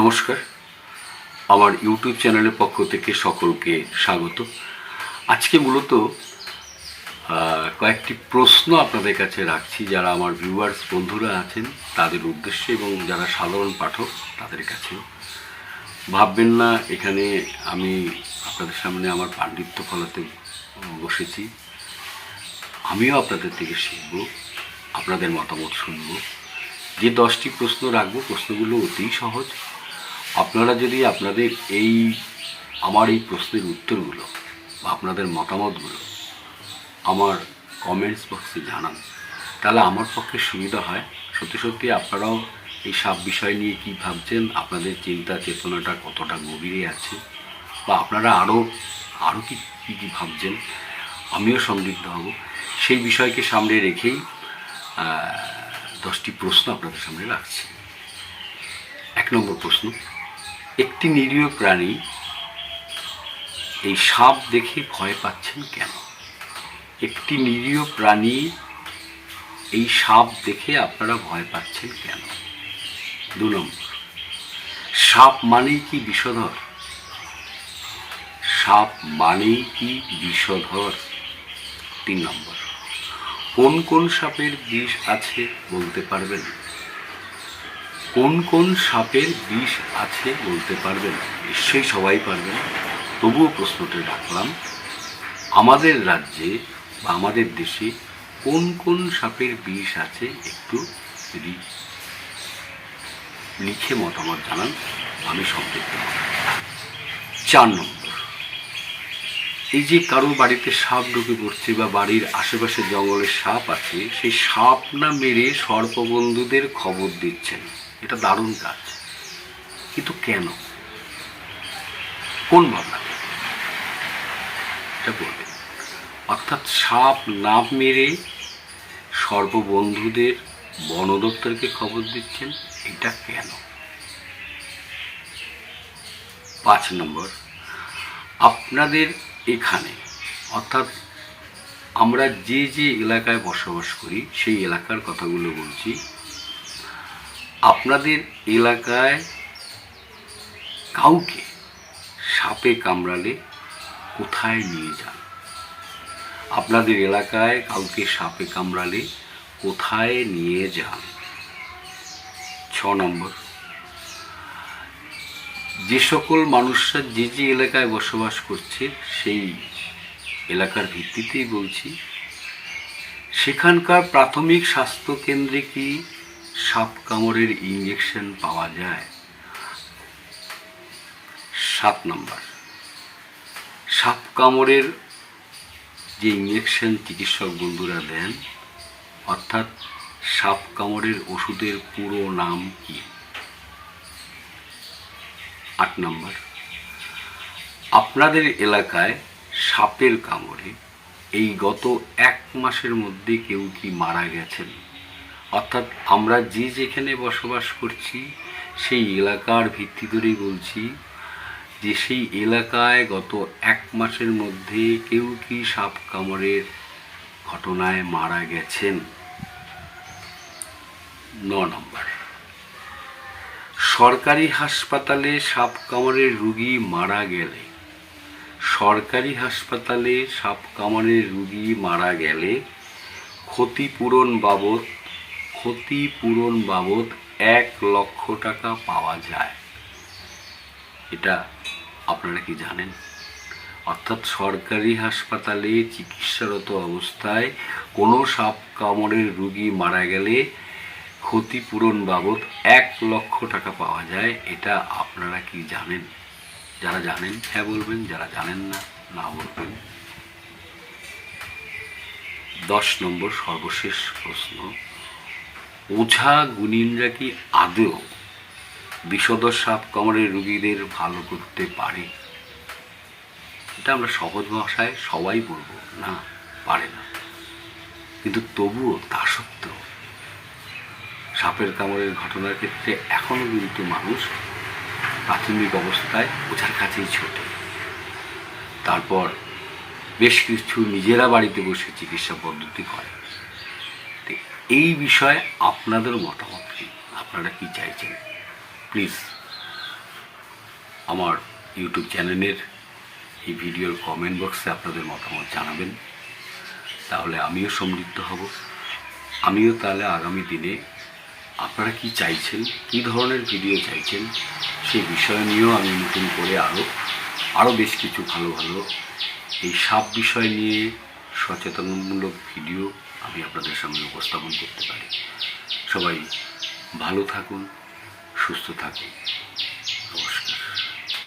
নমস্কার। আমার ইউটিউব চ্যানেলের পক্ষ থেকে সকলকে স্বাগত। আজকে মূলত কয়েকটি প্রশ্ন আপনাদের কাছে রাখছি। যারা আমার ভিউয়ার্স বন্ধুরা আছেন, তাদের উদ্দেশ্যে এবং যারা সাধারণ পাঠক, তাদের কাছেও। ভাববেন না, এখানে আমি আপনাদের সামনে আমার পাণ্ডিত্য ফলাতে বসেছি। আমিও আপনাদের থেকে শিখব, আপনাদের মতামত শুনব। যে দশটি প্রশ্ন রাখব, প্রশ্নগুলো অতি সহজ আপনারা যদি আপনাদের এই, আমার এই প্রশ্নের উত্তরগুলো বা আপনাদের মতামতগুলো আমার কমেন্টস বক্সে জানান, তাহলে আমার পক্ষে সুবিধা হয়। সত্যি সত্যি আপনারাও এই সব বিষয় নিয়ে কী ভাবছেন, আপনাদের চিন্তা চেতনাটা কতটা গভীরে আছে, বা আপনারা আরও আরও কি, কী কী ভাবছেন, আমিও সমৃদ্ধ হব। সেই বিষয়কে সামনে রেখেই দশটি প্রশ্ন আপনাদের সামনে রাখছি। এক নম্বর প্রশ্ন একটি নিরীহ প্রাণী এই সাপ দেখে ভয় পাচ্ছেন কেন? একটি নিরীহ প্রাণী এই সাপ দেখে আপনারা ভয় পাচ্ছেন কেন? দু নম্বর, সাপ মানেই কি বিষধর? সাপ মানেই কি বিষধর? তিন নম্বর, কোন কোন সাপের বিষ আছে বলতে পারবেন? কোন কোন সাপের বিষ আছে বলতে পারবেন নিশ্চয়ই সবাই পারবেন তবুও প্রশ্নটি রাখলাম, আমাদের রাজ্যে বা আমাদের দেশে কোন কোন সাপের বিষ আছে একটু যদি লিখে মতামত জানান, আমি সম্পৃক্ত চার নম্বর, এই যে কারও বাড়িতে সাপ ঢুকে পড়ছে বা বাড়ির আশেপাশে জঙ্গলে সাপ আছে, সেই সাপ না মেরে সর্পবন্ধুদের খবর দিচ্ছেন। এটা দারুণ কাজ। কিন্তু কেন? কোন ভাবনা? এটা বলবেন অর্থাৎ সাপ না মেরে সর্ববন্ধুদের বন দপ্তরকে খবর দিচ্ছেন, এটা কেন? পাঁচ নম্বর, আপনাদের এখানে, অর্থাৎ আমরা যে যে এলাকায় বসবাস করি, সেই এলাকার কথাগুলো বলছি। আপনাদের এলাকায় কাউকে সাপে কামড়ালে কোথায় নিয়ে যান? আপনাদের এলাকায় কাউকে সাপে কামড়ালে কোথায় নিয়ে যান? ছ নম্বর। যে সকল মানুষরা যে যে এলাকায় বসবাস করছে, সেই এলাকার ভিত্তিতেই বলছি, সেখানকার প্রাথমিক স্বাস্থ্যকেন্দ্রে কি সাপ কামড়ের ইঞ্জেকশন পাওয়া যায়। সাত নম্বর। সাপ কামড়ের যে ইঞ্জেকশন চিকিৎসক বন্ধুরা দেন, অর্থাৎ সাপ কামড়ের ওষুধের পুরো নাম কি? আট নম্বর। আপনাদের এলাকায় সাপের কামড়ে এই গত এক মাসের মধ্যে কেউ কি মারা গেছেন? অর্থাৎ আমরা যে যেখানে বসবাস করছি, সেই এলাকার ভিত্তি ধরেই বলছি যে সেই এলাকায় গত এক মাসের মধ্যে কেউ কি সাপ কামড়ের ঘটনায় মারা গেছেন? ন নম্বর। সরকারি হাসপাতালে সাপ কামড়ের রুগী মারা গেলে, সরকারি হাসপাতালে সাপ কামড়ের রুগী মারা গেলে ক্ষতিপূরণ বাবদ ক্ষতিপূরণ বাবদ এক লক্ষ টাকা পাওয়া যায়। এটা আপনারা কি জানেন? অর্থাৎ সরকারি হাসপাতালে চিকিৎসারত অবস্থায় কোনো সাপ কামড়ের রুগী মারা গেলে ক্ষতিপূরণ বাবদ এক লক্ষ টাকা পাওয়া যায়, এটা আপনারা কি জানেন? যারা জানেন হ্যাঁ বলবেন, যারা জানেন না না বলবেন। দশ নম্বর সর্বশেষ প্রশ্ন। ওঝা গুণিনরা কি আদৌ বিষধর সাপ কামড়ের রুগীদের ভালো করতে পারে? এটা আমরা সহজ ভাষায় সবাই বলব, না, পারে না। কিন্তু তবুও তা সত্ত্বেও সাপের কামড়ের ঘটনার ক্ষেত্রে এখনও কিন্তু মানুষ প্রাথমিক অবস্থায় ওঝার কাছেই ছোটে। তারপর বেশ কিছু নিজেরা বাড়িতে বসে চিকিৎসা পদ্ধতি করে। এই বিষয়ে আপনাদের মতামত কি? আপনারা কি চাইছেন? প্লিজ আমার ইউটিউব চ্যানেলের এই ভিডিওর কমেন্ট বক্সে আপনাদের মতামত জানাবেন। তাহলে আমিও সমৃদ্ধ হব। আমিও তাহলে আগামী দিনে আপনারা কি চাইছেন, কী ধরনের ভিডিও চাইছেন সেই বিষয় নিয়েও আমি নতুন করে আরও আরও বেশ কিছু ভালো ভালো এই সাপ বিষয় নিয়ে সচেতনমূলক ভিডিও আমি আপনাদের সামনে উপস্থাপন করতে পারি। সবাই ভালো থাকুন সুস্থ থাকুন।